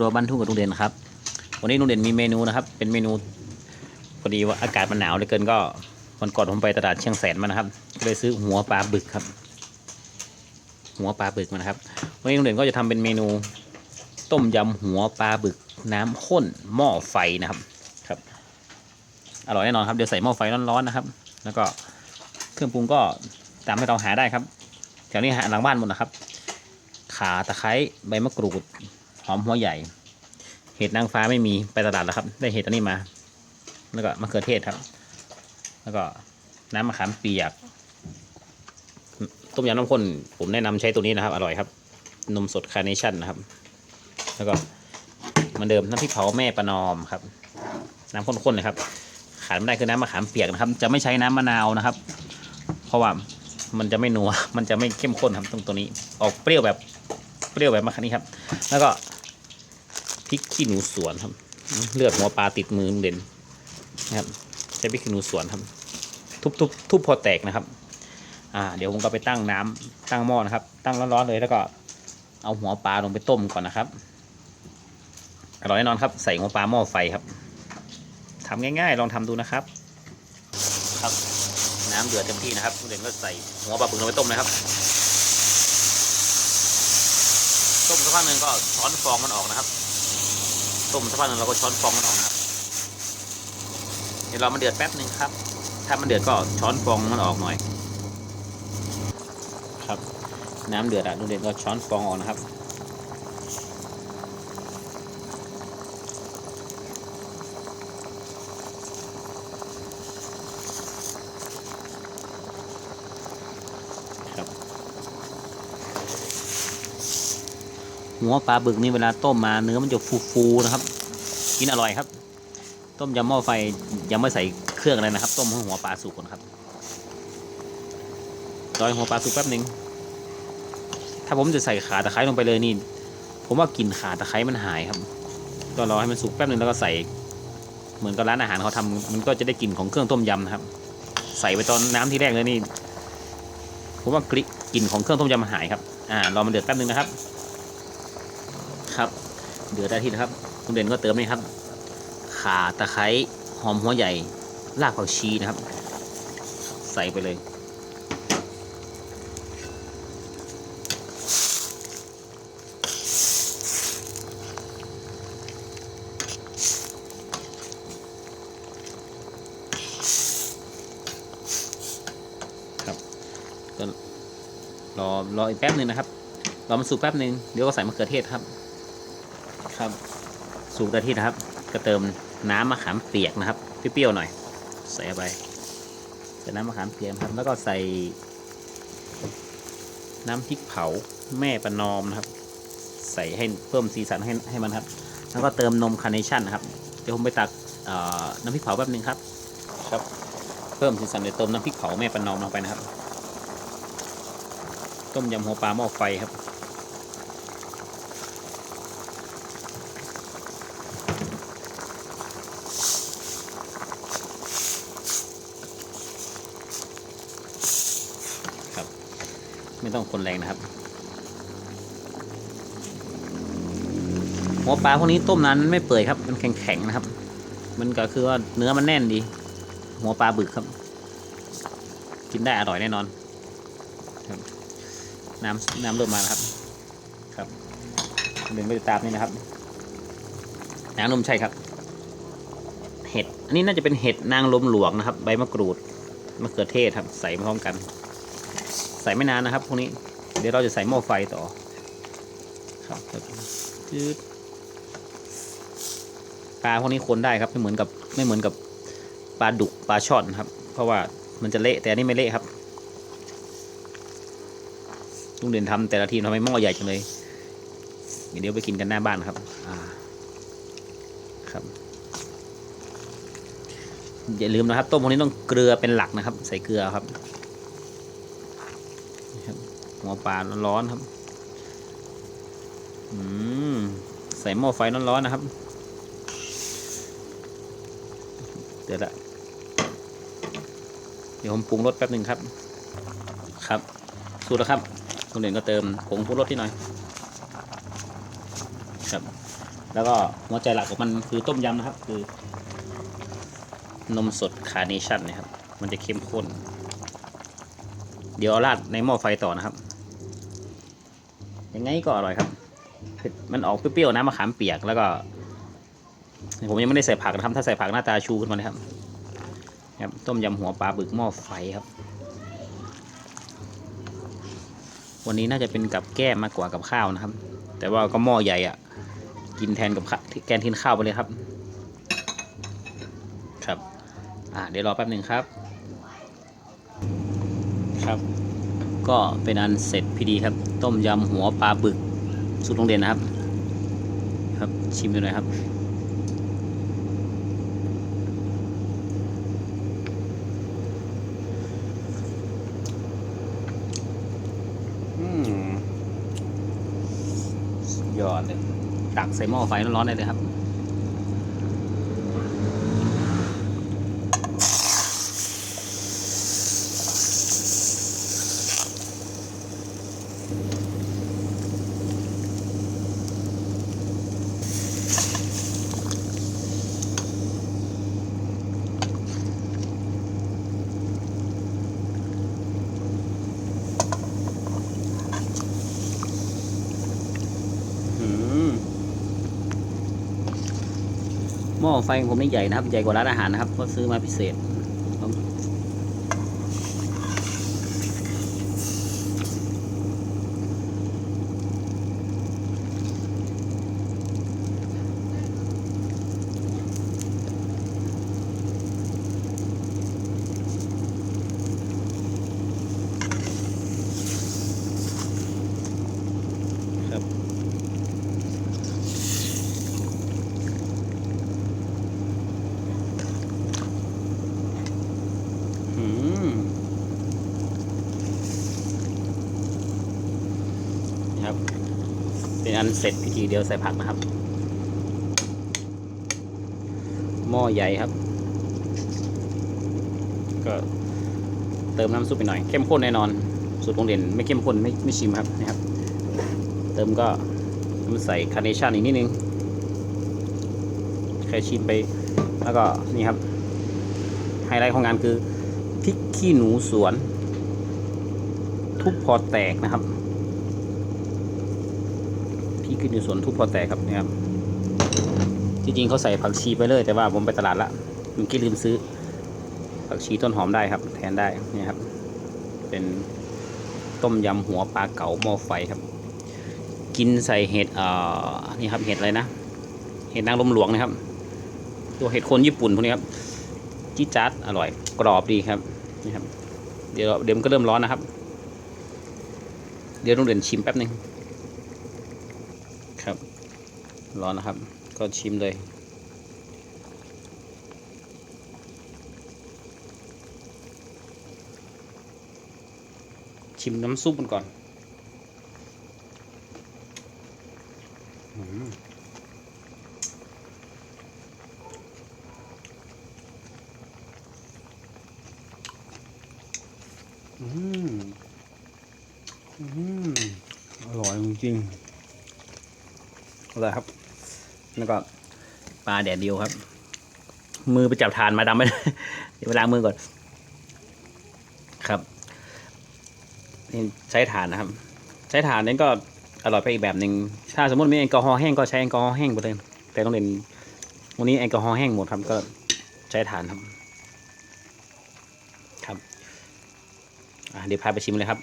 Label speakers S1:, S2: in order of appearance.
S1: รัวบ้านทุ่งกับลุงเด่นครับ วันนี้ลุงเด่นมีเมนูนะครับ เป็นเมนูพอดีว่าอากาศมันหนาวเหลยเกินก็วันก่อนผมไปตลาดเชียงแสนมานะครับก็เลยซื้อหัวปลาบึกครับ หัวปลาบึกมานะครับ วันนี้ลุงเด่นก็จะทำเป็นเมนู ต้มยำหัวปลาบึก น้ำข้นหม้อไฟนะครับครับ อร่อยแน่นอนครับเดี๋ยวใส่หม้อไฟร้อนๆนะครับ แล้วก็เครื่องปรุงก็ตามที่เราหาได้ครับแถวนี้หาหลังบ้านหมดนะครับ ขาตะไคร้ใบมะกรูด หอมหัวใหญ่ เห็ดนางฟ้าไม่มีไปตลาดแล้วครับ ได้เห็ดอันนี้มา แล้วก็มะเขือเทศครับ แล้วก็น้ำมะขามเปียกต้มยำน้ำข้นผมแนะนำใช้ตัวนี้นะครับ อร่อยครับ นมสดคาร์เนชั่นนะครับ แล้วก็เหมือนเดิมน้ำพริกเผาแม่ประนอมครับ น้ำข้นๆเลยครับ ขาดไม่ได้คือน้ำมะขามเปียกนะครับ จะไม่ใช้น้ำมะนาวนะครับ เพราะว่ามันจะไม่นัว มันจะไม่เข้มข้นครับตรงตัวนี้ ออกเปรี้ยวแบบเปรี้ยวแบบมะขามนี้ครับ แล้วก็ พริกขี้หนูสวนครับ เลือดหัวปลาติดมือลุงเด่นนะครับใช้พริกขี้หนูสวนครับ ทุบทุบทุบพอแตกนะครับ อ่า เดี๋ยวผมก็ไปตั้งน้ำตั้งหม้อนะครับ ตั้งร้อนๆเลยแล้วก็เอาหัวปลาลงไปต้มก่อนนะครับอร่อยแน่นอนครับ ใส่หัวปลาหม้อไฟครับทำง่ายๆ ลองทำดูนะครับ ครับ น้ำเดือดเต็มที่นะครับเด่นก็ใส่หัวปลาบึกลงไปต้มนะครับต้มสักพักหนึ่งก็ช้อนฟองมันออกนะครับ ต้มสักพักหนึ่งเราก็ช้อนฟองมันออกนะครับเดี๋ยวเรามันเดือดแป๊บหนึ่งครับ ถ้ามันเดือดก็ช้อนฟองมันออกหน่อย ครับ น้ำเดือดอะนุเด่นก็ช้อนฟองออกนะครับ หัวปลาบึกนี่เวลาต้มมาเนื้อมันจะฟูๆนะครับ กินอร่อยครับ ต้มยำหม้อไฟยังไม่ใส่เครื่องอะไรนะครับ ต้มให้หัวปลาสุกก่อนครับรอยหัวปลาสุกแป๊บหนึ่งถ้าผมจะใส่ขาตะไคร้ลงไปเลยนี่ ผมว่ากลิ่นขาตะไคร้มันหายครับก็รอให้มันสุกแป๊บหนึ่งแล้วก็ใส่ เหมือนกับร้านอาหารเขาทำมันก็จะได้กลิ่นของเครื่องต้มยำนะครับ ใส่ไปตอนน้ำที่แรกเลยนี่ผมว่ากลิ่นกลิ่นของเครื่องต้มยำมันหายครับ อ่ารอมันเดือดแป๊บนึงนะครับ ครับ เดือดได้ที่นะครับคุณเด่นก็เติมนี่ครับ ข่าตะไคร้หอมหัวใหญ่รากผักชีนะครับ ใส่ไปเลย ครับก็รอรออีกแป๊บหนึ่งนะครับรอมันสุกแป๊บหนึ่งเดี๋ยวก็ใส่มะเขือเทศครับ ครับสุกได้ที่นะครับ ก็เติมน้ำมะขามเปียกนะครับเปรี้ยวๆหน่อย ใส่เข้าไปใส่น้ำมะขามเปียกนะครับ แล้วก็ใส่ น้ำพริกเผาแม่ประนอมนะครับ ใส่ให้เพิ่มสีสันให้ให้มันครับ แล้วก็เติมนมคาร์เนชั่นนะครับเดี๋ยวผมไปตักเอ่อน้ำพริกเผาแป๊บหนึงครับครับ เพิ่มสีสันเดี๋ยวเติมน้ำพริกเผาแม่ประนอมลงไปนะครับ ต้มยำหัวปลาหม้อไฟครับครับ ไม่ต้องคนแรงนะครับหัวปลาพวกนี้ต้มนานไม่เปื่อยครับ มันแข็งๆนะครับ มันก็คือว่าเนื้อมันแน่นดี หัวปลาบึกครับ กินได้อร่อยแน่นอนน้ำน้ำเริ่มมาแล้วครับ ครับเดินไปตามนี่นะครับน้ำนมใช่ครับ เห็ด อันนี้น่าจะเป็นเห็ดนางลมหลวงนะครับ ใบมะกรูดมะเขือเทศครับ ใส่มาพร้อมกัน ส่ไม่นานนะครับพวกนี้ เดี๋ยวเราจะใส่หม้อไฟต่อ ครับจืดปลาพวกนี้คนได้ครับไม่เหมือนกับไม่เหมือนกับปลาดุกปลาช่อนครับ เพราะว่ามันจะเละแต่อันนี้ไม่เละครับลุงเด่นทำแต่ละทีทำไมหม้อใหญ่จังเลยเดี๋ยวไปกินกันหน้าบ้านครับอ่าครับ อย่าลืมนะครับ ต้มพวกนี้ต้องเกลือเป็นหลักนะครับ ใส่เกลือครับ หัวปลาร้อนๆครับ อืม ใส่หม้อไฟร้อนๆนะครับ เดี๋ยวละ เดี๋ยวผมปรุงรสแป๊บหนึ่งครับ ครับ สูตรแล้วครับคุณเด่นก็เติมผงปรุงรสที่หน่อย ครับ แล้วก็หัวใจหลักของมันคือต้มยำนะครับ คือนมสดคาร์เนชั่นนะครับ มันจะเข้มข้น เดี๋ยวราดในหม้อไฟต่อนะครับ ยังไงก็อร่อยครับเผ็ดมันออกเปรี้ยวๆน้ำมะขามเปียกแล้วก็ ผมยังไม่ได้ใส่ผักนะครับ ถ้าใส่ผักหน้าตาชูขึ้นมาเลยครับครับ ต้มยำหัวปลาบึกหม้อไฟครับ วันนี้น่าจะเป็นกับแก้มมากกว่ากับข้าวนะครับ แต่ว่าก็หม้อใหญ่อะ่ะ กินแทนกับแกนทินข้าวไปเลยครับ ครับ อ่าเดี๋ยวรอแป๊บหนึ่งครับ ครับ ก็เป็นอันเสร็จพิธีครับ ต้มยำหัวปลาบึกสูตรโรงเรียนนะครับ ครับชิมดูหน่อยครับอืมสุดยอดเลยตักใส่หม้อไฟร้อนๆได้เลยครับ ม้อไฟของผมนี่ใหญ่นะครับ ใหญ่กว่าร้านอาหารนะครับ ก็ซื้อมาพิเศษ ครับ เป็นอันเสร็จพิธีเดียวใส่ผักนะครับ หม้อใหญ่ครับ ก็เติมน้ำซุปไปหน่อย เข้มข้นแน่นอน สูตรโรงเรียนไม่เข้มข้นไม่ไม่ชิมครับนะครับ เติมก็น้ำใส่คาร์เนชั่นอีกนิดนึงใครชิมไป แล้วก็นี่ครับ ไฮไลท์ของงานคือพริกขี้หนูสวน ทุบพอแตกนะครับ พริกขี้หนูสวนทุบพอแตกครับนี่ยครับที่จริงเขาใส่ผักชีไปเลย แต่ว่าผมไปตลาดละมันกี้ลืมซื้อ ผักชีต้นหอมได้ครับ แทนได้นี่ครับ เป็นต้มยำหัวปลาเก๋าหม้อไฟครับ กินใส่เห็ดเอ่อนี่ครับเห็ดอะไรนะเห็ดนางลมหลวงนะครับ ตัวเห็ดโคนญี่ปุ่นพวกนี้ครับจี๊จัดอร่อยกรอบดีครับนี่ครับ เดี๋ยวเดี๋ยวมันก็เริ่มร้อนนะครับ เดี๋ยวต้องเดินชิมแป๊บหนึ่ง ร้อนนะครับ ก็ชิมเลย ชิมน้ำซุปมันก่อนอืมอืมอร่อยจริง ๆอร่อยครับ แล้วก็ปลาแดดเดียวครับ มือไปจับทานมาดำไม่ได้เดี๋ยวล้างมือก่อน ครับนี่ใช้ฐานนะครับ ใช้ฐานนั้นก็อร่อยไปอีกแบบหนึ่งถ้าสมมติมีแอลกอฮอล์แห้งก็ใช้แอลกอฮอล์แห้งไปเลยแต่ต้องเรียนวันนี้แอลกอฮอล์แห้งหมดครับก็ใช้ฐานครับครับเดี๋ยวพาไปชิมเลยครับ